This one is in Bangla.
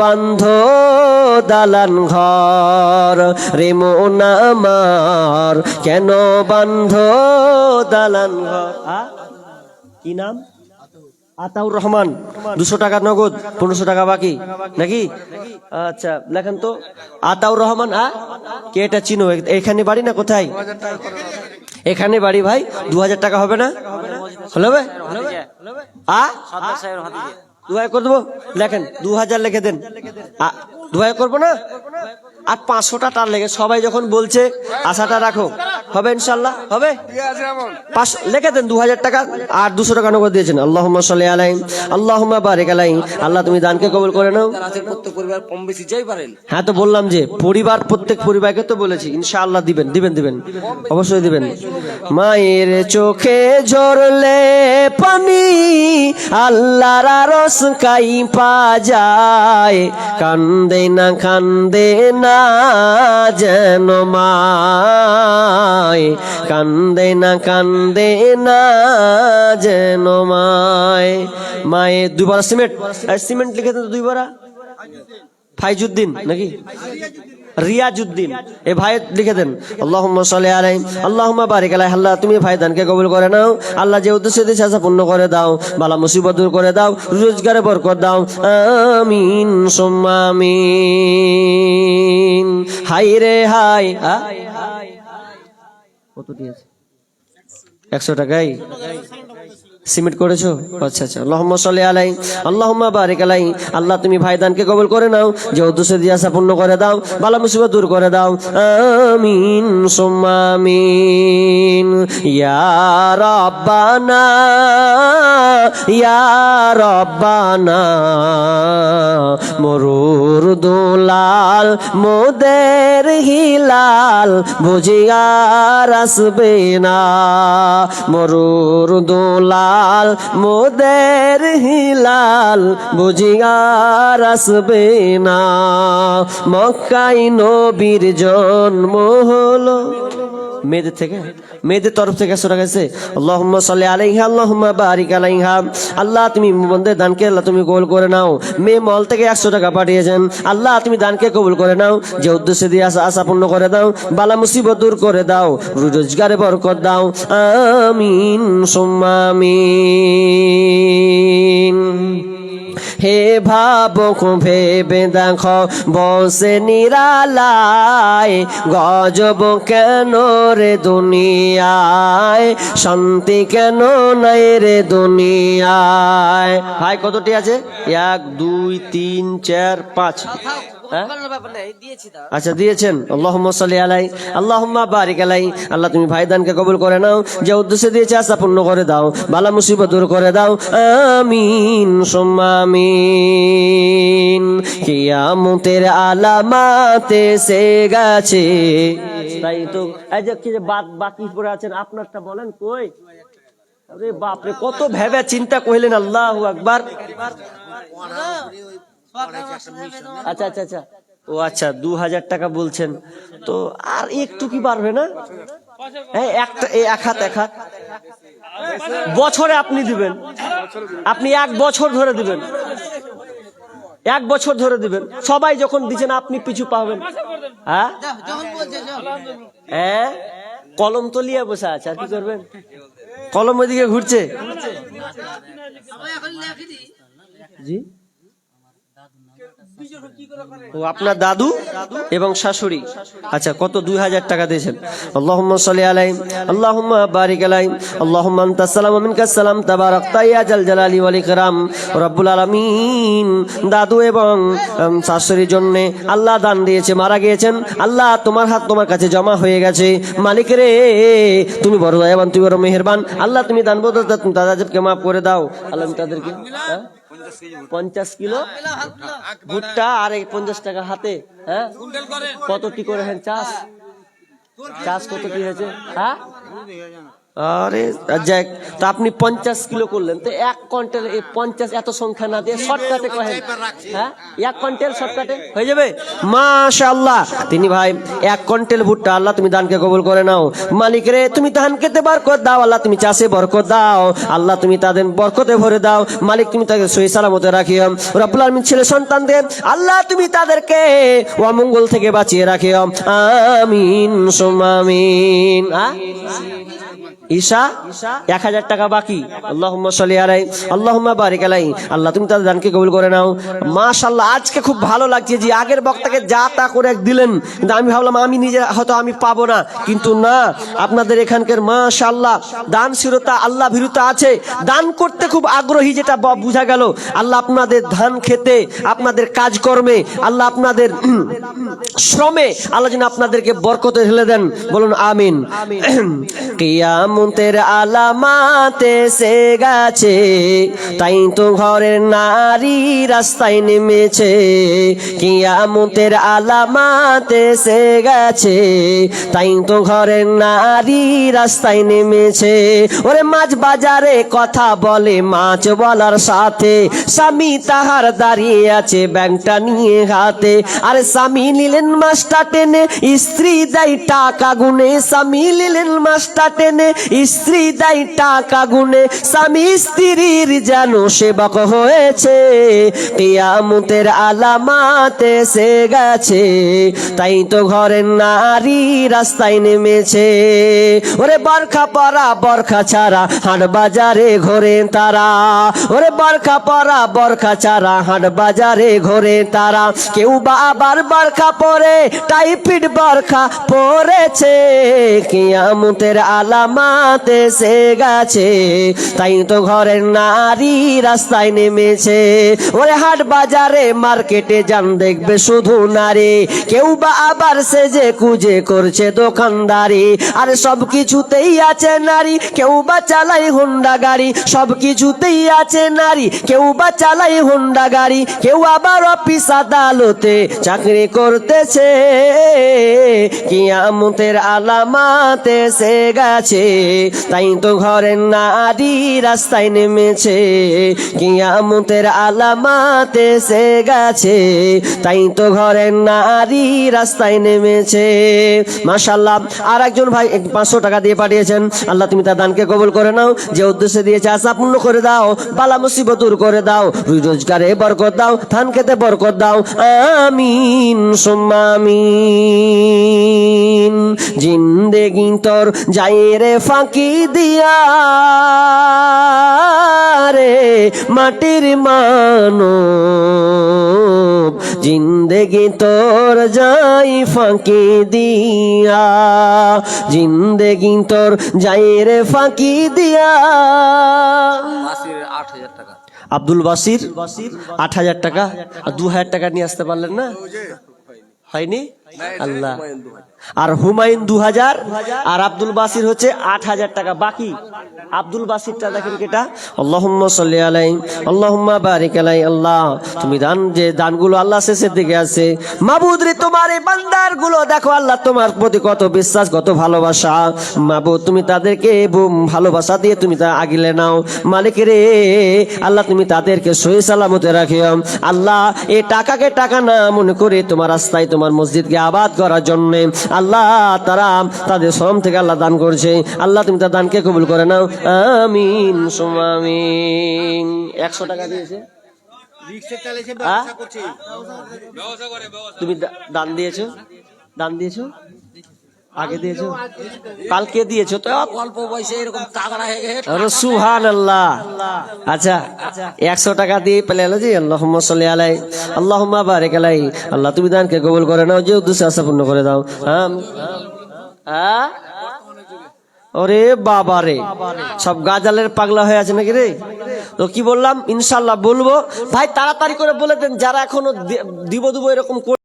বান্ধ দালান ঘর, রে মন আমার, কেন বান্ধ দালান ঘর? কি নাম? আতাউর রহমান, দুশো টাকা নগদ, পনেরোশো টাকা বাকি, নাকি? আচ্ছা লেখেন তো, আতাউর রহমান, আ? কে এটা চিনো? এখানে বাড়ি না কোথায়? এখানে বাড়ি ভাই, দু হাজার টাকা হবে না? হলো আ? দুহাই করে দেবো? লেখেন দু হাজার লিখে দেন। আ, দুহাই করব না? আর পাঁচশোটা টার লেগে সবাই যখন বলছে আশাটা রাখো। হবে ইনশাল্লাহ? হবে? পাঁচ লিখে দেন দু হাজার টাকা আর দুশো টাকা নগদ দিয়েছেন। আল্লাহ সাল্লি আলাই আল্লাহ বারেক আলাই আল্লাহ তুমি দানকে কবল করে নাও। প্রত্যেক পরিবার কম বেশি যাই পারেন। হ্যাঁ তো বললাম যে পরিবার প্রত্যেক পরিবারকে তো বলেছি। ইনশাআল্লাহ দিবেন দিবেন দিবেন। অবশ্যই দিবেন। মায়ের চোখে ঝরলে পানি আল্লাহর রস কাই পা যায়। কান্দে না কান্দে না যেন মায়। কান্দে না কান্দে না যেন মায়। মায়ের দুবার সিমেন্ট সিমেন্ট লিখে দেন তো দুই ফাইজুদ্দিন নাকি? রিয়াজউদ্দিন এ ভাই লিখে দেন, আল্লাহুম্মা সাল্লি আলাইহি, আল্লাহুম্মা বারিক আলাইহি, আল্লাহ তুমি ভাইদানকে কবুল করে নাও। আল্লাহ যে উদ্দেশ্যে দিয়েছে আশা পূর্ণ করে দাও। বালা মুসিবত দূর করে দাও। রোজগারে বরকত দাও। আমিন সুম্মামিন হাই রে হাই? কত দিয়েছে? একশো টাকাই? সিমেন্ট করেছ? আচ্ছা আচ্ছা। আল্লাহুম্মা সাল্লি আলাই আল্লাহুম্মা বারিক আলাই আল্লাহ, তুমি ভাইদানকে কবুল করে নাও। যে উদ্দেশ্যে দিয়ে আসা পূর্ণ করে দাও। বালা মুসিবত দূর করে দাও। আমিন, সুম্মা আমিন। ইয়া রাব্বানা ইয়া রাব্বানা। মরুর দুলাল, মোদের হিলাল বুঝিয়ার আসবে না মরুর মোদের হিলাল বুঝিয়ার আসবে না। মক্কাই নবীর জন্ম হলো। মেয়েদের থেকে, মেয়েদের তরফ থেকে একশো টাকা গেছে, আল্লাহুম্মা সাল্লি আলাইহা, আল্লাহুম্মা বারিক আলাইহা। আল্লাহ, তুমি বন্ধের দানকে আল্লাহ তুমি কবুল করে নাও। মেয়ে মল থেকে একশো টাকা পাঠিয়েছেন। আল্লাহ, তুমি দানকে কবুল করে নাও। যে উদ্দেশ্যে দিয়ে আশা আশা পূর্ণ করে দাও, বালা মুসিবত দূর করে দাও, রোজগারে বরকত দাও। আমিন, সুম্মা আমিন। হে ভাবক ভেবে দেখো বসে নিরালায় গজব কেন রে দুনিয়ায়? শান্তি কেন নাই রে দুনিয়ায়? ভাই কতটি আছে? এক দুই তিন চার পাঁচ। হ্যাঁ? আচ্ছা দিয়েছেন। আল্লাহুম্মা সাল্লি আলাই আল্লাহুম্মা বারিক আলাই। আল্লাহ তুমি ভাইদানকে কবুল করে নাও যে উদ্দেশ্যে দিয়েছে আশা পূর্ণ করে দাও বালা মুসিবত দূর করে দাও। আমিন সুম্মা আমিন। কিয়ামতের আলামাতে সে গেছে। তাই তো। এই যে কি বাকি পড়ে আছেন, আপনারটা বলেন কই? আরে বাপরে, কত ভেবে চিন্তা কইলেন আল্লাহু আকবার। আচ্ছা আচ্ছা আচ্ছা। ও আচ্ছা দু হাজার টাকা বলছেন। তো আর একটু কি পারবে না? এই একটা এক হাত এক হাত। বছরে আপনি দিবেন। আপনি এক বছর ধরে দিবেন। এক বছর ধরে দিবেন। সবাই যখন দিচ্ছেন আপনি পিছু পাবেন। হ্যাঁ? হ্যাঁ কলম তো বসে আছে, আর কি করবেন? কলম ওইদিকে ঘুরছে। জি? ও আপনার দাদু এবং শাশুড়ি? আচ্ছা কত? দুই হাজার টাকা দিয়েছেন। আল্লাহুম্মা সাল্লি আলাই আল্লাহুম্মা বারিক আলাই আল্লাহুম্মা আনতা সালাম মিনকা সালাম তাবারাকতা ইয়া জাল জালালি রব্বুল দাদু এবং শাশুড়ির জন্য আল্লাহ দান দিয়েছে, মারা গিয়েছেন। আল্লাহ তোমার হাত তোমার কাছে জমা হয়ে গেছে। মালিক রে, তুমি বড় দয়াবান, তুমি বড় মেহেরবান। আল্লাহ তুমি দান বদল দাদাজবকে মাফ করে দাও। আল্লাহ তাদেরকে হ্যাঁ? পঞ্চাশ কিলো? ভুট্টা আর এই পঞ্চাশ টাকা হাতে হ্যাঁ? কত কি করে হ্যাঁ চাষ? চাষ। কত কি হয়েছে? হ্যাঁ? আরে, যাক, তা আপনি পঞ্চাশ কিলো করলেন। তো এক কুইন্টাল এই পঞ্চাশ এত সংখ্যা না দিয়ে শর্টকাটে হ্যাঁ? এক কুইন্টাল শর্টকাটে হয়ে যাবে? মাশাআল্লাহ। তিনি ভাই, এক কুইন্টাল ভুট্টা, আল্লাহ তুমি দানকে কবুল করে নাও। মালিক রে, তুমি ধান খেতে বরকত দাও, আল্লাহ তুমি চাষে বরকত দাও। আল্লাহ তুমি তাদের বরকতে ভরে দাও। মালিক তুমি তাকে সহি সালামতে রাখিও রব্বুল আলামিন ছেলে সন্তানদের, আল্লাহ তুমি তাদেরকে অমঙ্গল থেকে বাঁচিয়ে রাখিও আমিন, সুম্মা আমিন। আ? ঈশা এক হাজার টাকা বাকি। আল্লাহুম্মা সাল্লি আলাই আল্লাহুম্মা বারিক আলাই আল্লাহ তুমি তাদের দানকে কবুল করে নাও। মাশাআল্লাহ আজকে খুব ভালো লাগছে যে আগের বক্তাকে যা তা করে দিলেন। কিন্তু আমি ভাবলাম আমি নিজে হয়তো আমি পাবো না। কিন্তু না আপনাদের এখানকার মাশাআল্লাহ দান শিরতা আল্লাহ ভীরুতা আছে। দান করতে খুব আগ্রহী যেটা বোঝা গেল। আল্লাহ আপনাদের ধান খেতে আপনাদের কাজকর্মে আল্লাহ আপনাদের শ্রমে আল্লাহ যেন আপনাদেরকে বরকতে ঢেলে দেন। বলুন আমিন। কিয়ামতের আলামাতে সে গেছে। তাই তো ঘরের নারী রাস্তায় নেমেছে। কিয়ামতের আলামাতে সে গেছে। তাই তো ঘরের নারী রাস্তায় নেমেছে। ওরে মাছ বাজারে কথা বলে, মাছ বলার সাথে স্বামী তাহার দাঁড়িয়ে আছে ব্যাংকটা নিয়ে হাতে। আরে স্বামী নিলেন মাছটা টেনে, স্ত্রী দেয় টাকা গুনে, স্বামী নিলেন মাছটা টেনে স্ত্রী দেয় টাকা গুনে, স্বামী স্ত্রীর যেন সেবক হয়েছে। কিয়ামতের আলামাতে সে গেছে, তাই তো ঘরের নারী রাস্তায় নেমেছে। ওরে বরখা পরা, বরখা ছাড়া হাট বাজারে ঘোরে তারা। ওরে বরখা পরা, বরখা ছাড়া হাট বাজারে ঘোরে তারা। কেউ বা আবার বরখা পরে টাইপিড বরখা পরেছে। কিয়ামতের আলামাতে সে গেছে, তাই তো ঘরের নারী রাস্তায় নেমেছে। ওরে হাট বাজারে মার্কেটে যান, দেখবে শুধু নারী। কেউ বা আবার সেজে কুজে করছে দোকানদারি। আর সব কিছুতেই আছে নারী, কেউ বা চালাই হোন্ডা গাড়ি। সব কিছুতেই আছে নারী, কেউ বা চালাই হোন্ডা গাড়ি। কেউ আবার অফিস আদালতে চাকরি করতেছে। কিয়ামতের আলামাতে সে গেছে। তাই তো ঘরের নারী রাস্তায় নেমেছে, কিয়ামতের আলামাতে সে গেছে। তাই তো ঘরের নারী রাস্তায় নেমেছে। মাশাল্লাহ আর একজন ভাই পাঁচশো টাকা দিয়ে পাঠিয়েছেন। আল্লাহ, তুমি তার দানকে কবুল করে নাও। যে উদ্দেশ্যে দিয়েছে, আশা পূর্ণ করে দাও। বালা মুসিবত দূর করে দাও। রোজগারে বরকত দাও। ধান খেতে বরকত দাও। আমিন, সুম্মা আমিন। জিন্দেগি তোর যাই রে ফাঁকি দিয়া রে মাটির মানো জিন্দেগি তোর যাই ফাঁকি দিয়া জিন্দেগি তোর যাই রে ফাঁকি দিয়া। আট হাজার টাকা। আব্দুল বাসির আট হাজার টাকা। আর দু হাজার টাকা নিয়ে আসতে পারলেন না? হয়নি? আল্লাহ। আর হুমায়ুন দু হাজার আর আব্দুল বাসির হচ্ছে আট হাজার টাকা। বাকি আব্দুল বাসিরটা দেখেন কেটা। আল্লাহুম্মা সাল্লি আলাই আল্লাহুম্মা বারিক আলাই আল্লাহ, তুমি দান যে দানগুলো আল্লাহ শেষের দিকে আছে। মাবুদ রে তোমার এই বান্দারগুলো দেখো আল্লাহ তোমার প্রতি কত বিশ্বাস, কত ভালোবাসা। মাবুদ, তুমি তাদেরকে ভালোবাসা দিয়ে তুমি তা আগিলে নাও। মালিক রে আল্লাহ তুমি তাদেরকে সহি সালামতে রাখিও। আল্লাহ, এ টাকাকে টাকা না মনে করে তোমার রাস্তায় তোমার মসজিদকে আবাদ করার জন্য আল্লাহ তারা তাদের শ্রম থেকে আল্লাহ দান করছে। আল্লাহ তুমি তার দানকে কবুল করে নাও। আমিন সুমামিন একশো টাকা দিয়েছে। তুমি দান দিয়েছ? দান দিয়েছ? আগে দিয়েছ? কালকে দিয়েছ? তো অল্প বয়সে এরকম তাগড়া হয়ে গেছে। আরে সুহান আল্লাহ আচ্ছা। একশো টাকা দিয়ে পেলে জি সাল্লি আলাই আল্লাহ বারেক আলাই। আল্লাহ তুমি দানকে কবুল করে নাও যে উদ্দেশ্যে আশা পূর্ণ করে দাও। আম। হ্যাঁ? ওরে বাবা রে। সব গাজালের পাগলা হয়ে আছে নাকি রে? তো কি বললাম? ইনশাল্লাহ বলব। ভাই তাড়াতাড়ি করে বলে দেন যারা এখনও দিব দিব এরকম করে